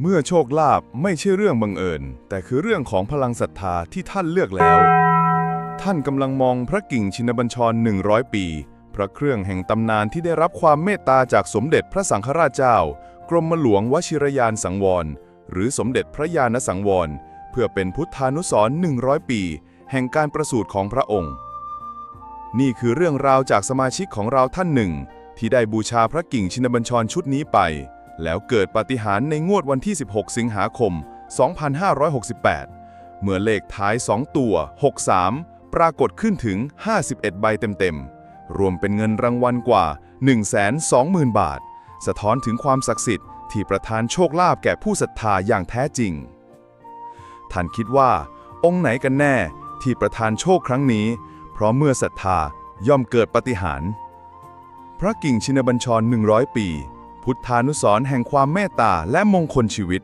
เมื่อโชคลาภไม่ใช่เรื่องบังเอิญ แต่คือเรื่องของพลังศรัทธาที่ท่านเลือกแล้ว ท่านกำลังมองพระกิ่งชินบัญชร 100 ปี พระเครื่องแห่งตำนานที่ได้รับความเมตตาจากสมเด็จพระสังฆราชเจ้า กรมหลวงวชิรยานสังวร หรือสมเด็จพระญาณสังวร เพื่อเป็นพุทธานุสรณ์100 ปี แห่งการประสูติของพระองค์ นี่คือเรื่องราวจากสมาชิกของเราท่านหนึ่ง ที่ได้บูชาพระกิ่งชินบัญชรชุดนี้ไป แล้วเกิดปาฏิหาริย์ในงวดวันที่ 16 สิงหาคม 2568 เมื่อเลขท้าย 2 ตัว 63 ปรากฏขึ้นถึง 51 ใบเต็มๆ รวมเป็นเงินรางวัลกว่า 120,000 บาท สะท้อนถึงความศักดิ์สิทธิ์ที่ประทานโชคลาภแก่ผู้ศรัทธาอย่างแท้จริง ท่านคิดว่า องค์ไหนกันแน่ที่ประทานโชคครั้งนี้ เพราะเมื่อศรัทธาย่อมเกิดปฏิหาร พระกิ่งชินบัญชร 100 ปี พุทธานุสรณ์แห่งความเมตตาและมงคลชีวิต